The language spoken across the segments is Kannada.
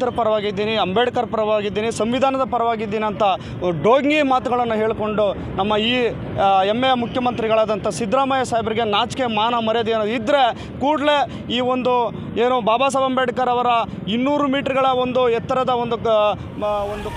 ದಲಿತರ ಪರವಾಗಿದ್ದೀನಿ, ಅಂಬೇಡ್ಕರ್ ಪರವಾಗಿದ್ದೀನಿ, ಸಂವಿಧಾನದ ಪರವಾಗಿದ್ದೀನಿ ಅಂತ ಡೋಂಗಿ ಮಾತುಗಳನ್ನು ಹೇಳಿಕೊಂಡು ನಮ್ಮ ಈ ಎಮ್ಮೆಯ ಮುಖ್ಯಮಂತ್ರಿಗಳಾದಂಥ ಸಿದ್ದರಾಮಯ್ಯ ಸಾಹೇಬರಿಗೆ ನಾಚಿಕೆ, ಮಾನ, ಮರ್ಯಾದೆ ಅನ್ನೋದು ಇದ್ದರೆ ಕೂಡಲೇ ಈ ಒಂದು ಏನು ಬಾಬಾ ಸಾಹೇಬ್ ಅಂಬೇಡ್ಕರ್ ಅವರ ಇನ್ನೂರು ಮೀಟರ್ಗಳ ಒಂದು ಎತ್ತರದ ಒಂದು ಒಂದು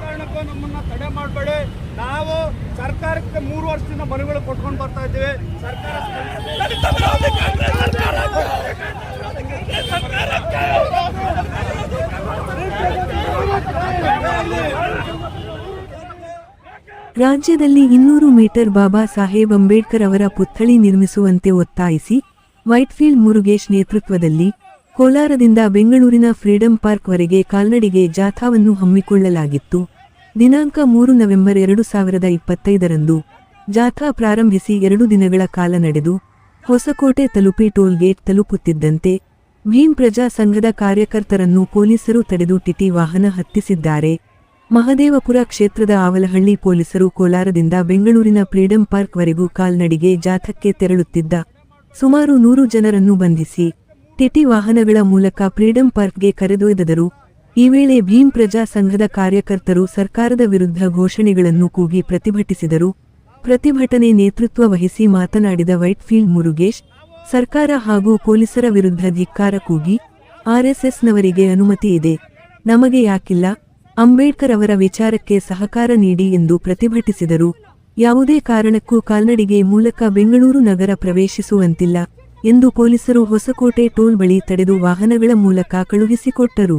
ಕಾರಣಕ್ಕೂ ನಮ್ಮನ್ನ ತಡೆ ಮಾಡಬೇಡಿ ನಾವು ಸರ್ಕಾರಕ್ಕೆ ಮೂರು ವರ್ಷದಿಂದ ಮನೆಗಳು ಕೊಟ್ಕೊಂಡು ಬರ್ತಾ ಇದ್ದೀವಿ ಸರ್ಕಾರ ರಾಜ್ಯದಲ್ಲಿ ಇನ್ನೂರು ಮೀಟರ್ ಬಾಬಾ ಸಾಹೇಬ್ ಅಂಬೇಡ್ಕರ್ ಅವರ ಪುತ್ಥಳಿ ನಿರ್ಮಿಸುವಂತೆ ಒತ್ತಾಯಿಸಿ ವೈಟ್ಫೀಲ್ಡ್ ಮುರುಗೇಶ್ ನೇತೃತ್ವದಲ್ಲಿ ಕೋಲಾರದಿಂದ ಬೆಂಗಳೂರಿನ ಫ್ರೀಡಂ ಪಾರ್ಕ್ ವರೆಗೆ ಕಾಲ್ನಡಿಗೆ ಜಾಥಾವನ್ನು ಹಮ್ಮಿಕೊಳ್ಳಲಾಗಿತ್ತು. ದಿನಾಂಕ ಮೂರು ನವೆಂಬರ್ ಎರಡು ಸಾವಿರದ ಇಪ್ಪತ್ತೈದರಂದು ಜಾಥಾ ಪ್ರಾರಂಭಿಸಿ ಎರಡು ದಿನಗಳ ಕಾಲ ನಡೆದು ಹೊಸಕೋಟೆ ತಲುಪಿ ಟೋಲ್ ಗೇಟ್ ತಲುಪುತ್ತಿದ್ದಂತೆ ಭೀಮ್ ಪ್ರಜಾ ಸಂಘದ ಕಾರ್ಯಕರ್ತರನ್ನು ಪೊಲೀಸರು ತಡೆದು ಟಿಟಿ ವಾಹನ ಹತ್ತಿಸಿದ್ದಾರೆ. ಮಹದೇವಪುರ ಕ್ಷೇತ್ರದ ಆವಲಹಳ್ಳಿ ಪೊಲೀಸರು ಕೋಲಾರದಿಂದ ಬೆಂಗಳೂರಿನ ಫ್ರೀಡಂ ಪಾರ್ಕ್ ವರೆಗೂ ಕಾಲ್ನಡಿಗೆ ಜಾಥಕ್ಕೆ ತೆರಳುತ್ತಿದ್ದ ಸುಮಾರು ನೂರು ಜನರನ್ನು ಬಂಧಿಸಿ ಟಿಟಿ ವಾಹನಗಳ ಮೂಲಕ ಫ್ರೀಡಂ ಪಾರ್ಕ್ಗೆ ಕರೆದೊಯ್ದರು. ಈ ವೇಳೆ ಭೀಮ್ ಪ್ರಜಾ ಸಂಘದ ಕಾರ್ಯಕರ್ತರು ಸರ್ಕಾರದ ವಿರುದ್ಧ ಘೋಷಣೆಗಳನ್ನು ಕೂಗಿ ಪ್ರತಿಭಟಿಸಿದರು. ಪ್ರತಿಭಟನೆ ನೇತೃತ್ವ ವಹಿಸಿ ಮಾತನಾಡಿದ ವೈಟ್ಫೀಲ್ಡ್ ಮುರುಗೇಶ್, ಸರ್ಕಾರ ಹಾಗೂ ಪೊಲೀಸರ ವಿರುದ್ಧ ಧಿಕ್ಕಾರ ಕೂಗಿ ಆರ್ಎಸ್ಎಸ್ನವರಿಗೆ ಅನುಮತಿ ಇದೆ. ನಮಗೆ ಯಾಕಿಲ್ಲ ಅಂಬೇಡ್ಕರ್ ಅವರ ವಿಚಾರಕ್ಕೆ ಸಹಕಾರ ನೀಡಿ ಎಂದು ಪ್ರತಿಭಟಿಸಿದರು. ಯಾವುದೇ ಕಾರಣಕ್ಕೂ ಕಾಲ್ನಡಿಗೆ ಮೂಲಕ ಬೆಂಗಳೂರು ನಗರ ಪ್ರವೇಶಿಸುವಂತಿಲ್ಲ ಎಂದು ಪೊಲೀಸರು ಹೊಸಕೋಟೆ ಟೋಲ್ ಬಳಿ ತಡೆದು ವಾಹನಗಳ ಮೂಲಕ ಕಳುಹಿಸಿಕೊಟ್ಟರು.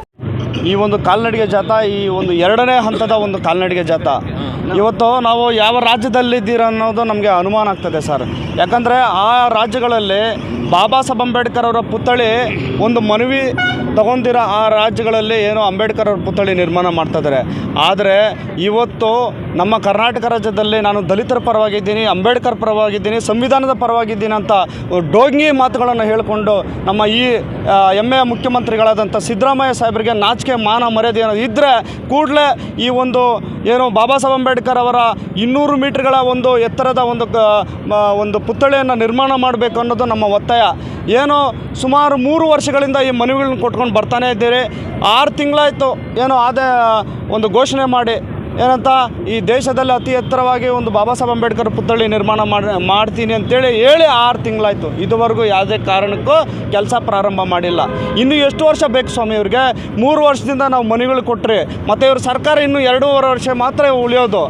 ಈ ಒಂದು ಕಾಲ್ನಡಿಗೆ ಜಾಥಾ, ಈ ಒಂದು ಎರಡನೇ ಹಂತದ ಒಂದು ಕಾಲ್ನಡಿಗೆ ಜಾಥಾ. ಇವತ್ತು ನಾವು ಯಾವ ರಾಜ್ಯದಲ್ಲಿದ್ದೀರ ಅನ್ನೋದು ನಮಗೆ ಅನುಮಾನ ಆಗ್ತದೆ ಸರ್. ಯಾಕಂದರೆ ಆ ರಾಜ್ಯಗಳಲ್ಲಿ ಬಾಬಾ ಸಾಹೇಬ್ ಅಂಬೇಡ್ಕರ್ ಅವರ ಪುತ್ಥಳಿ ಒಂದು ಮನವಿ ತಗೊಂಡಿರೋ ಆ ರಾಜ್ಯಗಳಲ್ಲಿ ಏನೋ ಅಂಬೇಡ್ಕರ್ ಅವ್ರ ಪುತ್ಥಳಿ ನಿರ್ಮಾಣ ಮಾಡ್ತಾ ಇದ್ದಾರೆ ಆದರೆ ಇವತ್ತು ನಮ್ಮ ಕರ್ನಾಟಕ ರಾಜ್ಯದಲ್ಲಿ ನಾನು ದಲಿತರ ಪರವಾಗಿದ್ದೀನಿ, ಅಂಬೇಡ್ಕರ್ ಪರವಾಗಿದ್ದೀನಿ, ಸಂವಿಧಾನದ ಪರವಾಗಿದ್ದೀನಿ ಅಂತ ಡೋಂಗಿ ಮಾತುಗಳನ್ನು ಹೇಳಿಕೊಂಡು ನಮ್ಮ ಈ ಎಮ್ಮೆ ಮುಖ್ಯಮಂತ್ರಿಗಳಾದಂಥ ಸಿದ್ದರಾಮಯ್ಯ ಸಾಹೇಬರಿಗೆ ನಾಚಿಕೆ ಮಾನ ಮರ್ಯಾದೆ ಅನ್ನೋದು ಇದ್ದರೆ ಕೂಡಲೇ ಈ ಒಂದು ಏನು ಬಾಬಾ ಸಾಹೇಬ್ ಅಂಬೇಡ್ಕರ್ ಅವರ ಇನ್ನೂರು ಮೀಟ್ರ್ಗಳ ಒಂದು ಎತ್ತರದ ಒಂದು ಒಂದು ಪುತ್ಥಳಿಯನ್ನು ನಿರ್ಮಾಣ ಮಾಡಬೇಕು ಅನ್ನೋದು ನಮ್ಮ ಒತ್ತಾಯ. ಏನೋ ಸುಮಾರು ಮೂರು ವರ್ಷಗಳಿಂದ ಈ ಮನವಿಗಳನ್ನ ಕೊಟ್ಕೊಂಡು ಬರ್ತಾನೆ ಇದ್ದೀರಿ. ಆರು ತಿಂಗಳಾಯಿತು ಏನೋ ಅದೇ ಒಂದು ಘೋಷಣೆ ಮಾಡಿ ಏನಂತ, ಈ ದೇಶದಲ್ಲಿ ಅತಿ ಎತ್ತರವಾಗಿ ಒಂದು ಬಾಬಾ ಸಾಹೇಬ್ ಅಂಬೇಡ್ಕರ್ ಪುತ್ಥಳಿ ನಿರ್ಮಾಣ ಮಾಡಿ, ಮಾಡ್ತೀನಿ ಅಂತೇಳಿ ಹೇಳಿ ಆರು ತಿಂಗಳಾಯಿತು. ಇದುವರೆಗೂ ಯಾವುದೇ ಕಾರಣಕ್ಕೂ ಕೆಲಸ ಪ್ರಾರಂಭ ಮಾಡಿಲ್ಲ. ಇನ್ನು ಎಷ್ಟು ವರ್ಷ ಬೇಕು ಸ್ವಾಮಿ ಇವ್ರಿಗೆ? ಮೂರು ವರ್ಷದಿಂದ ನಾವು ಮನೆಗಳು ಕೊಟ್ಟರೆ ಮತ್ತು ಇವ್ರ ಸರ್ಕಾರ ಇನ್ನೂ ಎರಡೂವರೆ ವರ್ಷ ಮಾತ್ರ ಉಳಿಯೋದು.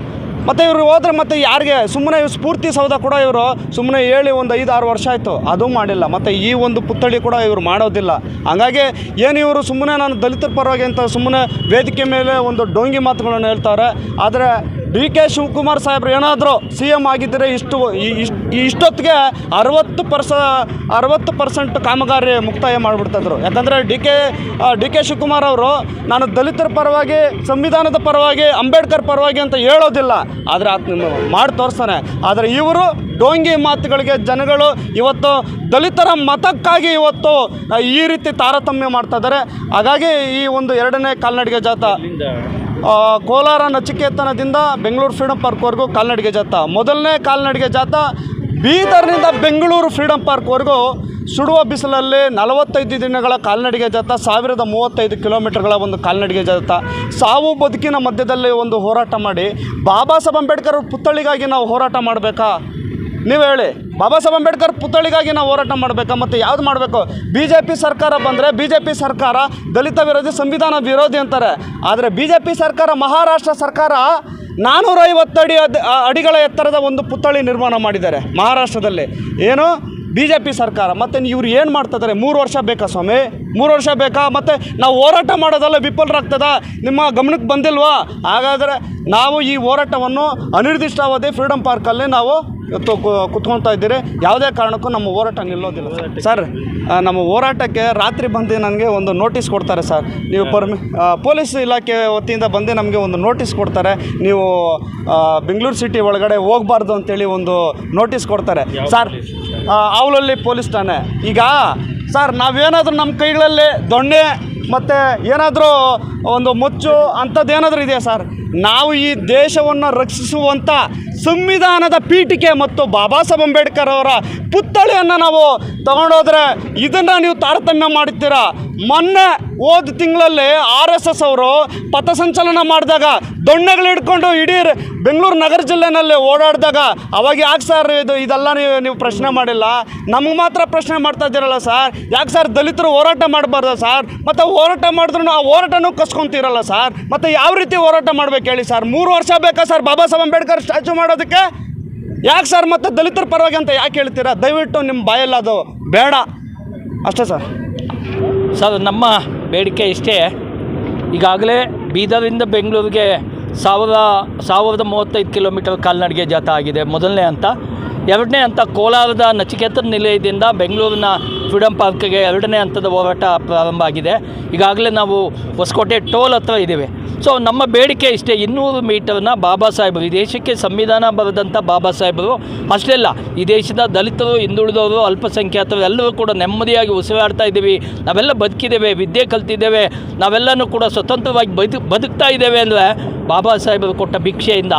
ಮತ್ತು ಇವರು ಹೋದ್ರೆ ಮತ್ತೆ ಯಾರಿಗೆ? ಸುಮ್ಮನೆ ಸ್ಫೂರ್ತಿ ಸೌಧ ಕೂಡ ಇವರು ಸುಮ್ಮನೆ ಹೇಳಿ ಒಂದು ಐದು ಆರು ವರ್ಷ ಆಯಿತು. ಅದು ಮಾಡಿಲ್ಲ. ಮತ್ತು ಈ ಒಂದು ಪುತ್ಥಳಿ ಕೂಡ ಇವರು ಮಾಡೋದಿಲ್ಲ. ಹಾಗಾಗಿ ಏನು ಇವರು ಸುಮ್ಮನೆ ನಾನು ದಲಿತರ ಪರವಾಗಿ ಅಂತ ಸುಮ್ಮನೆ ವೇದಿಕೆ ಮೇಲೆ ಒಂದು ಡೋಂಗಿ ಮಾತುಗಳನ್ನು ಹೇಳ್ತಾರೆ. ಆದರೆ ಡಿ ಕೆ ಶಿವಕುಮಾರ್ ಸಾಹೇಬ್ರು ಏನಾದರೂ ಸಿ ಎಂ ಆಗಿದ್ದರೆ ಇಷ್ಟು ಇಷ್ಟೊತ್ತಿಗೆ ಅರವತ್ತು ಪರ್ಸ ಅರವತ್ತು ಪರ್ಸೆಂಟ್ ಕಾಮಗಾರಿ ಮುಕ್ತಾಯ ಮಾಡಿಬಿಡ್ತಾಯಿದ್ರು ಯಾಕಂದರೆ D K D K Shivakumar ಅವರು ನಾನು ದಲಿತರ ಪರವಾಗಿ, ಸಂವಿಧಾನದ ಪರವಾಗಿ, ಅಂಬೇಡ್ಕರ್ ಪರವಾಗಿ ಅಂತ ಹೇಳೋದಿಲ್ಲ. ಆದರೆ ಮಾಡಿ ತೋರಿಸ್ತಾನೆ. ಆದರೆ ಇವರು ಡೋಂಗಿ ಮಾತುಗಳಿಗೆ ಜನಗಳು ಇವತ್ತು ದಲಿತರ ಮತಕ್ಕಾಗಿ ಇವತ್ತು ಈ ರೀತಿ ತಾರತಮ್ಯ ಮಾಡ್ತಾ ಇದ್ದಾರೆ. ಹಾಗಾಗಿ ಈ ಒಂದು ಎರಡನೇ ಕಾಲ್ನಡಿಗೆ ಜಾಥಾ ಕೋಲಾರ ನಚಿಕೇತನದಿಂದ ಬೆಂಗಳೂರು ಫ್ರೀಡಮ್ ಪಾರ್ಕ್ವರೆಗೂ ಕಾಲ್ನಡಿಗೆ ಜಾಥಾ. ಮೊದಲನೇ ಕಾಲ್ನಡಿಗೆ ಜಾಥಾ ಬೀದರ್ನಿಂದ ಬೆಂಗಳೂರು ಫ್ರೀಡಮ್ ಪಾರ್ಕ್ವರೆಗೂ ಸುಡುವ ಬಿಸಿಲಲ್ಲಿ ನಲವತ್ತೈದು ದಿನಗಳ ಕಾಲ್ನಡಿಗೆ ಜಾಥಾ, ಸಾವಿರದ ಮೂವತ್ತೈದು ಕಿಲೋಮೀಟರ್ಗಳ ಒಂದು ಕಾಲ್ನಡಿಗೆ ಜಾಥಾ. ಸಾವು ಬದುಕಿನ ಮಧ್ಯದಲ್ಲಿ ಒಂದು ಹೋರಾಟ ಮಾಡಿ, ಬಾಬಾ ಸಾಹೇಬ್ ಅಂಬೇಡ್ಕರ್ ಅವ್ರ ಪುತ್ಥಳಿಗಾಗಿ ನಾವು ಹೋರಾಟ ಮಾಡಬೇಕಾ? ನೀವು ಹೇಳಿ ಬಾಬಾ ಸಾಹೇಬ್ ಅಂಬೇಡ್ಕರ್ ಪುತ್ಥಳಿಗಾಗಿ ನಾವು ಹೋರಾಟ ಮಾಡಬೇಕಾ? ಮತ್ತು ಯಾವ್ದು ಮಾಡಬೇಕು? ಬಿ ಜೆ ಪಿ ಸರ್ಕಾರ ಬಂದರೆ ಬಿ ಜೆ ಪಿ ಸರ್ಕಾರ ದಲಿತ ವಿರೋಧಿ, ಸಂವಿಧಾನ ವಿರೋಧಿ ಅಂತಾರೆ. ಆದರೆ ಬಿ ಜೆ ಪಿ ಸರ್ಕಾರ, ಮಹಾರಾಷ್ಟ್ರ ಸರ್ಕಾರ ನಾನ್ನೂರೈವತ್ತು ಅಡಿ ಅಡಿಗಳ ಎತ್ತರದ ಒಂದು ಪುತ್ಥಳಿ ನಿರ್ಮಾಣ ಮಾಡಿದ್ದಾರೆ ಮಹಾರಾಷ್ಟ್ರದಲ್ಲಿ. ಏನು? ಬಿ ಜೆ ಪಿ ಸರ್ಕಾರ. ಮತ್ತು ಇವ್ರು ಏನು ಮಾಡ್ತಿದ್ದಾರೆ ಮೂರು ವರ್ಷ ಬೇಕಾ ಸ್ವಾಮಿ? ಮೂರು ವರ್ಷ ಬೇಕಾ? ಮತ್ತು ನಾವು ಹೋರಾಟ ಮಾಡೋದಲ್ಲ ವಿಫಲರಾಗ್ತದ? ನಿಮ್ಮ ಗಮನಕ್ಕೆ ಬಂದಿಲ್ವಾ? ಹಾಗಾದರೆ ನಾವು ಈ ಹೋರಾಟವನ್ನು ಅನಿರ್ದಿಷ್ಟಾವಧಿ ಫ್ರೀಡಮ್ ಪಾರ್ಕಲ್ಲಿ ನಾವು ಇವತ್ತು ಕುತ್ಕೊಳ್ತಾ ಇದ್ದೀರಿ. ಯಾವುದೇ ಕಾರಣಕ್ಕೂ ನಮ್ಮ ಹೋರಾಟ ನಿಲ್ಲೋದಿಲ್ಲ ಸರ್. ಸರ್ ನಮ್ಮ ಹೋರಾಟಕ್ಕೆ ರಾತ್ರಿ ಬಂದು ನನಗೆ ಒಂದು ನೋಟಿಸ್ ಕೊಡ್ತಾರೆ ಸರ್. ನೀವು ಪರ್ಮಿ ಪೊಲೀಸ್ ಇಲಾಖೆ ವತಿಯಿಂದ ಬಂದು ನಮಗೆ ಒಂದು ನೋಟಿಸ್ ಕೊಡ್ತಾರೆ. ನೀವು ಬೆಂಗಳೂರು ಸಿಟಿ ಒಳಗಡೆ ಹೋಗಬಾರ್ದು ಅಂತೇಳಿ ಒಂದು ನೋಟಿಸ್ ಕೊಡ್ತಾರೆ. ಸರ್ ಅವಳಲ್ಲಿ ಅವಲಲ್ಲಿ ಪೊಲೀಸ್ ಠಾಣೆ. ಈಗ ಸರ್ ನಾವೇನಾದರೂ ನಮ್ಮ ಕೈಗಳಲ್ಲಿ ದೊಣ್ಣೆ ಮತ್ತು ಏನಾದರೂ ಒಂದು ಮುಚ್ಚು ಅಂಥದ್ದೇನಾದರೂ ಇದೆಯಾ ಸರ್? ನಾವು ಈ ದೇಶವನ್ನು ರಕ್ಷಿಸುವಂಥ ಸಂವಿಧಾನದ ಪೀಠಿಕೆ ಮತ್ತು ಬಾಬಾ ಸಾಹೇಬ್ ಅಂಬೇಡ್ಕರ್ ಅವರ ಪುತ್ಥಳಿಯನ್ನು ನಾವು ತಗೊಂಡೋದ್ರೆ ಇದನ್ನು ನೀವು ತಾರತಮ್ಯ ಮಾಡುತ್ತೀರಾ? ಮೊನ್ನೆ ಹೋದ ತಿಂಗಳಲ್ಲಿ ಆರ್ ಎಸ್ ಎಸ್ ಅವರು ಪಥಸಂಚಲನ ಮಾಡಿದಾಗ ದೊಣ್ಣೆಗಳು ಹಿಡ್ಕೊಂಡು ಇಡೀ ಬೆಂಗಳೂರು ನಗರ ಜಿಲ್ಲೆನಲ್ಲಿ ಓಡಾಡಿದಾಗ ಅವಾಗ ಯಾಕೆ ಸರ್ ಇದು ಇದೆಲ್ಲ ನೀವು ನೀವು ಪ್ರಶ್ನೆ ಮಾಡಿಲ್ಲ? ನಮಗೆ ಮಾತ್ರ ಪ್ರಶ್ನೆ ಮಾಡ್ತಾ ಇದ್ದೀರಲ್ಲ ಸರ್. ಯಾಕೆ ಸರ್ ದಲಿತರು ಹೋರಾಟ ಮಾಡಬಾರ್ದ ಸರ್? ಮತ್ತು ಹೋರಾಟ ಮಾಡಿದ್ರು ಆ ಹೋರಾಟನೂ ಕಸ್ಕೊಂತೀರಲ್ಲ ಸರ್? ಮತ್ತು ಯಾವ ರೀತಿ ಹೋರಾಟ ಮಾಡ್ಬೇಕು ಹೇಳಿ ಸರ್? ಮೂರು ವರ್ಷ ಬೇಕಾ ಸರ್ ಬಾಬಾ ಸಾಹೇಬ್ ಅಂಬೇಡ್ಕರ್ ಸ್ಟ್ಯಾಚು ಮಾಡೋದಕ್ಕೆ? ಯಾಕೆ ಸರ್ ಮತ್ತೆ ದಲಿತರ ಪರವಾಗಿ ಅಂತ ಯಾಕೆ ಹೇಳ್ತೀರಾ? ದಯವಿಟ್ಟು ನಿಮ್ಮ ಬಾಯಲ್ಲ ಅದು ಬೇಡ. ಅಷ್ಟೇ ಸರ್. ಸರ್, ನಮ್ಮ ಬೇಡಿಕೆ ಇಷ್ಟೇ. ಈಗಾಗಲೇ ಬೀದರಿಂದ ಬೆಂಗಳೂರಿಗೆ ಸಾವಿರ ಸಾವಿರದ ಮೂವತ್ತೈದು ಕಿಲೋಮೀಟರ್ ಕಾಲ್ನಡಿಗೆ ಜಾತ ಆಗಿದೆ. ಮೊದಲನೇ ಹಂತ. ಎರಡನೇ ಹಂತ ಕೋಲಾರದ ನಚಿಕೇತನ ನಿಲಯದಿಂದ ಬೆಂಗಳೂರಿನ ಫ್ರೀಡಮ್ ಪಾರ್ಕ್ಗೆ ಎರಡನೇ ಹಂತದ ಹೋರಾಟ ಪ್ರಾರಂಭ ಆಗಿದೆ. ಈಗಾಗಲೇ ನಾವು ಹೊಸಕೋಟೆ ಟೋಲ್ ಹತ್ರ ಇದ್ದೇವೆ. ಸೊ ನಮ್ಮ ಬೇಡಿಕೆ ಇಷ್ಟೇ ಇನ್ನೂರು ಮೀಟರ್ನ ಬಾಬಾ ಸಾಹೇಬರು, ಈ ದೇಶಕ್ಕೆ ಸಂವಿಧಾನ ಬರೆದಂಥ ಬಾಬಾ ಸಾಹೇಬರು ಅಷ್ಟೇ ಅಲ್ಲ, ಈ ದೇಶದ ದಲಿತರು, ಹಿಂದುಳಿದವರು, ಅಲ್ಪಸಂಖ್ಯಾತರು ಎಲ್ಲರೂ ಕೂಡ ನೆಮ್ಮದಿಯಾಗಿ ಉಸಿರಾಡ್ತಾ ಇದ್ದೀವಿ. ನಾವೆಲ್ಲ ಬದುಕಿದ್ದೇವೆ, ವಿದ್ಯೆ ಕಲ್ತಿದ್ದೇವೆ, ನಾವೆಲ್ಲನೂ ಕೂಡ ಸ್ವತಂತ್ರವಾಗಿ ಬದು ಬದುಕ್ತಾ ಇದ್ದೇವೆ ಅಂದರೆ ಬಾಬಾ ಸಾಹೇಬರು ಕೊಟ್ಟ ಭಿಕ್ಷೆಯಿಂದ.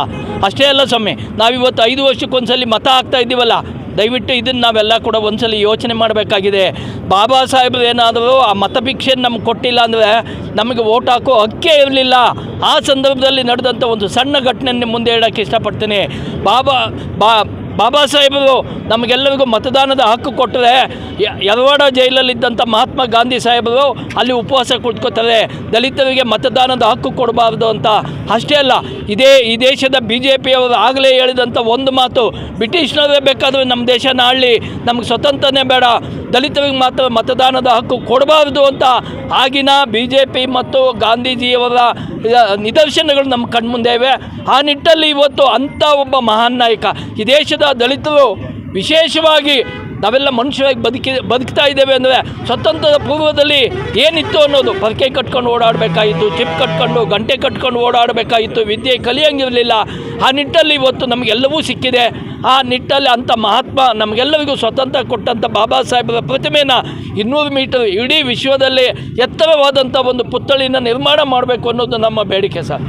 ಅಷ್ಟೇ ಅಲ್ಲ ಸ್ವಾಮಿ, ನಾವಿವತ್ತು ಐದು ವರ್ಷಕ್ಕೊಂದ್ಸಲಿ ಮತ ಆಗ್ತಾ ಇದ್ದೀವಲ್ಲ ದಯವಿಟ್ಟು ಇದನ್ನು ನಾವೆಲ್ಲ ಕೂಡ ಒಂದ್ಸಲ ಯೋಚನೆ ಮಾಡಬೇಕಾಗಿದೆ. ಬಾಬಾ ಸಾಹೇಬರು ಏನಾದರೂ ಆ ಮತಭಿಕ್ಷೆ ನಮ್ಗೆ ಕೊಟ್ಟಿಲ್ಲ ಅಂದರೆ ನಮಗೆ ಓಟ್ ಹಾಕೋ ಹಕ್ಕೇ ಇರಲಿಲ್ಲ. ಆ ಸಂದರ್ಭದಲ್ಲಿ ನಡೆದಂಥ ಒಂದು ಸಣ್ಣ ಘಟನೆಯನ್ನು ಮುಂದೆ ಹೇಳೋಕ್ಕೆ ಇಷ್ಟಪಡ್ತೀನಿ. ಬಾಬಾ, ಬಾ ಬಾಬಾ ಸಾಹೇಬರು ನಮಗೆಲ್ಲರಿಗೂ ಮತದಾನದ ಹಕ್ಕು ಕೊಟ್ಟರೆ ಯರವಾಡ ಜೈಲಲ್ಲಿದ್ದಂಥ ಮಹಾತ್ಮ ಗಾಂಧಿ ಸಾಹೇಬರು ಅಲ್ಲಿ ಉಪವಾಸ ಕುಳಿತುಕೋತಾರೆ ದಲಿತರಿಗೆ ಮತದಾನದ ಹಕ್ಕು ಕೊಡಬಾರ್ದು ಅಂತ. ಅಷ್ಟೇ ಅಲ್ಲ, ಇದೇ, ಈ ದೇಶದ ಬಿ ಜೆ ಪಿಯವರು ಆಗಲೇ ಹೇಳಿದಂಥ ಒಂದು ಮಾತು, ಬ್ರಿಟಿಷ್ನವರೇ ಬೇಕಾದರೂ ನಮ್ಮ ದೇಶನ ಆಳಲಿ, ನಮ್ಗೆ ಸ್ವತಂತ್ರನೇ ಬೇಡ, ದಲಿತರಿಗೆ ಮಾತ್ರ ಮತದಾನದ ಹಕ್ಕು ಕೊಡಬಾರ್ದು ಅಂತ ಆಗಿನ ಬಿ ಜೆ ಪಿ ಮತ್ತು ಗಾಂಧೀಜಿಯವರ ನಿದರ್ಶನಗಳು ನಮ್ಮ ಕಣ್ಮುಂದೆ ಇವೆ. ಆ ನಿಟ್ಟಲ್ಲಿ ಇವತ್ತು ಅಂಥ ಒಬ್ಬ ಮಹಾನ್ ನಾಯಕ, ಈ ದೇಶದ ದಲಿತರು ವಿಶೇಷವಾಗಿ ನಾವೆಲ್ಲ ಮನುಷ್ಯರಾಗಿ ಬದುಕಿ, ಬದುಕ್ತಾ ಇದ್ದೇವೆ ಅಂದರೆ ಸ್ವತಂತ್ರದ ಪೂರ್ವದಲ್ಲಿ ಏನಿತ್ತು ಅನ್ನೋದು ಪರ್ಕೆ ಕಟ್ಕೊಂಡು ಓಡಾಡಬೇಕಾಗಿತ್ತು, ಚಿಪ್ ಕಟ್ಕೊಂಡು, ಗಂಟೆ ಕಟ್ಕೊಂಡು ಓಡಾಡಬೇಕಾಗಿತ್ತು, ವಿದ್ಯೆ ಕಲಿಯಂಗಿರಲಿಲ್ಲ. ಆ ನಿಟ್ಟಲ್ಲಿ ಇವತ್ತು ನಮಗೆಲ್ಲವೂ ಸಿಕ್ಕಿದೆ. ಆ ನಿಟ್ಟಲ್ಲಿ ಅಂಥ ಮಹಾತ್ಮ ನಮಗೆಲ್ಲರಿಗೂ ಸ್ವತಂತ್ರ ಕೊಟ್ಟಂಥ ಬಾಬಾ ಸಾಹೇಬರ ಪ್ರತಿಮೆನ ಇನ್ನೂರು ಮೀಟರ್ ಇಡೀ ವಿಶ್ವದಲ್ಲಿ ಎತ್ತರವಾದಂಥ ಒಂದು ಪುತ್ಥಳಿನ ನಿರ್ಮಾಣ ಮಾಡಬೇಕು ಅನ್ನೋದು ನಮ್ಮ ಬೇಡಿಕೆ ಸರ್.